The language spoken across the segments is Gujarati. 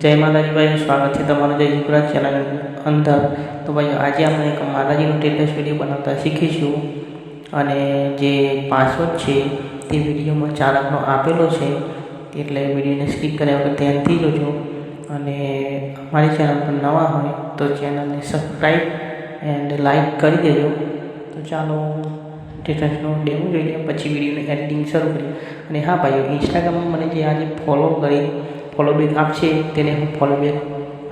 જય માતાજી સ્વાગત છે તમારું જય યુવરાજ ચેનલ અંદર. તો ભાઈ આજે આપણે એક માતાજીનું ટેટસ વીડિયો બનાવતા શીખીશું. અને જે પાસવર્ડ છે, તે વિડીયોમાં ચાલકનો આપેલો છે, એટલે વિડીયોને સ્કીપ કર્યા વગર ધ્યાનથી જોજો. અને અમારી ચેનલ પર નવા હોય, તો ચેનલને સબસ્ક્રાઈબ એન્ડ લાઈક કરી દેજો. તો ચાલો, ટેટસનો ડેમો જોઈ લઈએ, પછી વિડીયોનું એડિટિંગ શરૂ કરીએ. અને હા ભાઈઓ ઇન્સ્ટાગ્રામમાં મને જે આજે ફોલો કરી ફોલો બેક આપશે તેને હું ફોલો બેક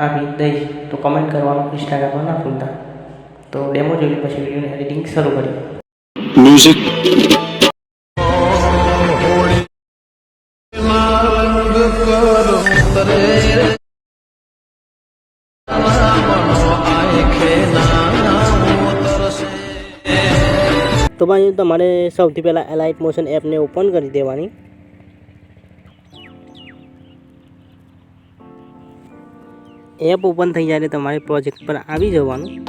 આપી દઈશ. તો કમેન્ટ કરવાનું ઇન્સ્ટાગ્રામમાં ના ભૂલતા. તો ડેમો જોઈ પછી વિડીયોની એડિટિંગ શરૂ કરી. મ્યુઝિક તો ભાઈ તમારે સૌથી પહેલાં એલાઇટ મોશન એપને ઓપન કરી દેવાની. એપ ઓપન થઈ જાય તમારે પ્રોજેક્ટ પર આવી જવાનું.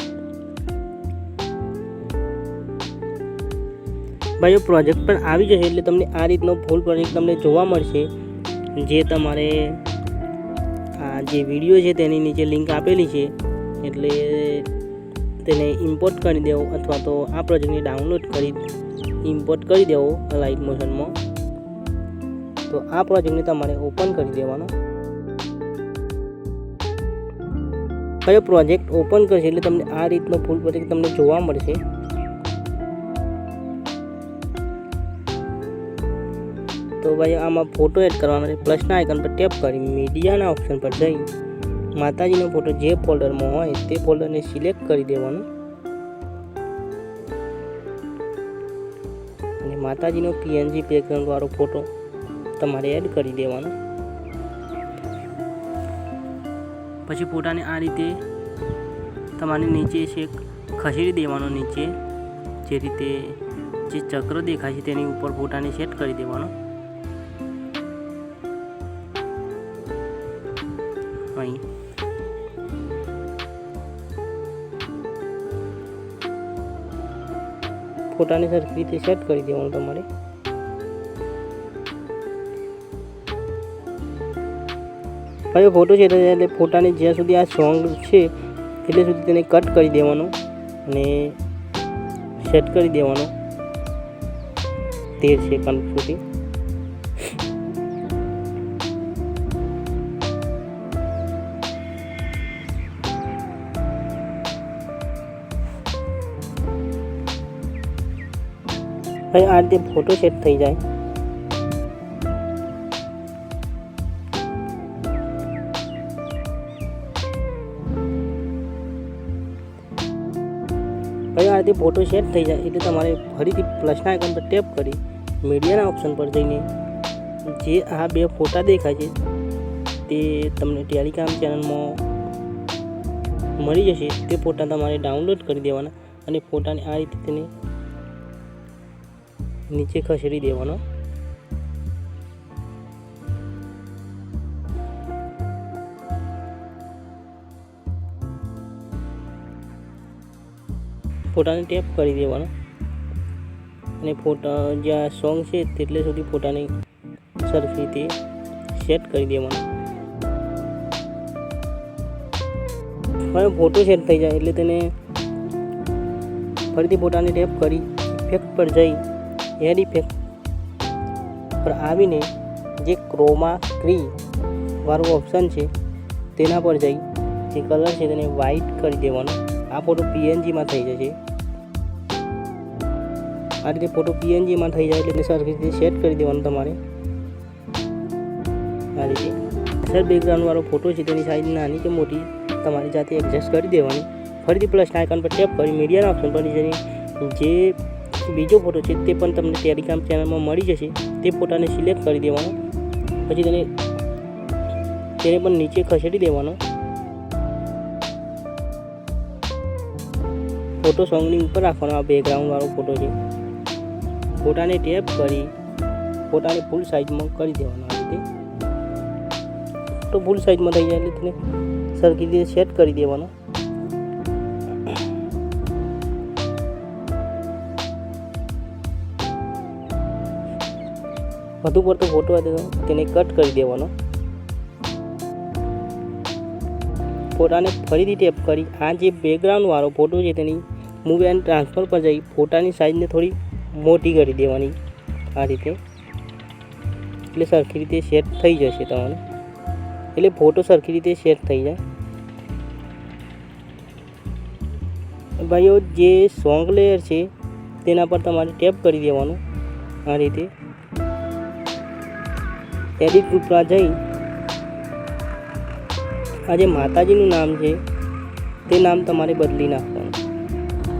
ભાઈઓ, પ્રોજેક્ટ પર આવી જશે એટલે તમને આ રીતનો ફૂલ પ્રોજેક્ટ તમને જોવા મળશે. જે તમારે, આ જે વીડિયો છે તેની નીચે લિંક આપેલી છે. એટલે તેને ઇમ્પોર્ટ કરી દેવો અથવા તો આ પ્રોજેક્ટને ડાઉનલોડ કરી ઇમ્પોર્ટ કરી દેવો લાઇટ મોશનમાં તો આ પ્રોજેક્ટને તમારે ઓપન કરી દેવાનો. કયો પ્રોજેક્ટ ઓપન કરશે એટલે તમને આ રીતનો ફૂલ પ્રોજેક્ટ તમને જોવા મળશે. તો ભાઈ આમાં ફોટો એડ કરવાનો છે. પ્લસના આઇકન પર ટેપ કરી મીડિયાના ઓપ્શન પર જઈ માતાજીનો ફોટો જે ફોલ્ડરમાં હોય તે ફોલ્ડરને સિલેક્ટ કરી દેવાનો. અને માતાજીનો પીએનજી બેકગ્રાઉન્ડવાળો ફોટો તમારે એડ કરી દેવાનો. પછી ફોટાને આ રીતે તમારે નીચે છે ખસેડી દેવાનો નીચે. જે રીતે જે ચક્ર દેખાય છે તેની ઉપર ફોટાને સેટ કરી દેવાનો. અહીં. ફોટાને સરખી રીતે સેટ કરી દેવાનું તમારે. હવે ફોટો છે એટલે ફોટાને જ્યાં સુધી આ સોંગ છે, એટલે સુધી તેને કટ કરી દેવાનો અને સેટ કરી દેવાનો. તેર સેકન્ડ સુધી. હવે આ રીતે ફોટો સેટ થઈ જાય. હવે આ રીતે ફોટો સેટ થઈ જાય એટલે તમારે ફરીથી પ્લસના આઇકન પર ટેપ કરી મીડિયાના ઓપ્શન પર જઈને જે આ બે ફોટા દેખાય છે તે તમને ટેલિગ્રામ ચેનલમાં મળી જશે તે ફોટા તમારે ડાઉનલોડ કરી દેવાના અને ફોટાને આ રીતે તેને નીચે ખસેડી દેવાનો. ફોટાને ટેપ કરી દેવાનો. અને ફોટા જ્યાં સોંગ છે તેટલે સુધી ફોટાને સરખી રીતે સેટ કરી દેવાનો. હવે ફોટો સેટ થઈ જાય એટલે તેને ફરીથી ફોટાને ટેપ કરી ઇફેક્ટ પર જઈ એડ ઇફેક્ટ પર આવીને જે ક્રોમા ક્રી વાળું ઓપ્શન છે તેના પર જઈ જે કલર છે તેને વ્હાઈટ કરી દેવાનો. આ ફોટો પીએનજીમાં થઈ જશે. આ રીતે ફોટો પીએનજીમાં થઈ જાય એટલે સરખી રીતે સેટ કરી દેવાનું તમારે. આ રીતે. સર બેકગ્રાઉન્ડવાળો ફોટો છે તેની સાઈઝ નાની કે મોટી, તમારી જાતે એડજસ્ટ કરી દેવાની. ફરીથી પ્લસ આઇકન પર ટેપ કરી મીડિયાના ઓપ્શન પર જઈને જે બીજો ફોટો છે તે પણ તમને ટેલિગ્રામ ચેનલમાં મળી જશે. તે ફોટાને સિલેક્ટ કરી દેવાનો. પછી તેને તેને પણ નીચે ખસેડી દેવાનો. ફોટો સોંગની ઉપર રાખવાનો આ બેકગ્રાઉન્ડવાળો ફોટો છે. ફોટાને ટેપ કરી ફોટાને ફૂલ સાઇઝમાં કરી દેવાનો આ રીતે. તો ફૂલ સાઇઝમાં થઈ જાય એટલે તેને સરખી રીતે સેટ કરી દેવાનો. વધુ પડતો ફોટો હતો તેને કટ કરી દેવાનો. ફોટાને ફરીથી ટેપ કરી આ જે બેકગ્રાઉન્ડવાળો ફોટો છે તેની મૂવ એન્ડ ટ્રાન્સફર પર જઈ, ફોટાની સાઇઝને થોડી મોટી કરી દેવાની આ રીતે. એટલે સરખી રીતે સેટ થઈ જશે તમારે એટલે ફોટો સરખી રીતે સેટ થઈ જાય. ભાઈઓ, જે સોંગ લેયર છે, તેના પર તમારે ટેપ કરી દેવાનું આ રીતે. એડિટ ગ્રુપમાં જઈ, આ જે માતાજીનું નામ છે, તે નામ તમારે બદલી નાખવાનું.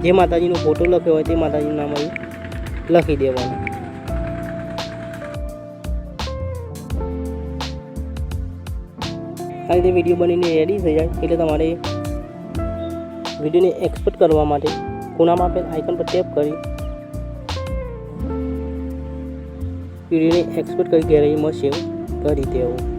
જે માતાજીનો ફોટો લખ્યો હોય તે માતાજીનું નામ અહીં લખી દેવાનું. આ રીતે વીડિયો બનીને રેડી થઈ જાય, એટલે તમારે વિડીયોને એક્સપોર્ટ કરવા માટે ખૂણામાં આપેલ આઇકન પર ટેપ કરી વિડીયોને એક્સપોર્ટ કરી ગેલેરીમાં સેવ કરી દેવું.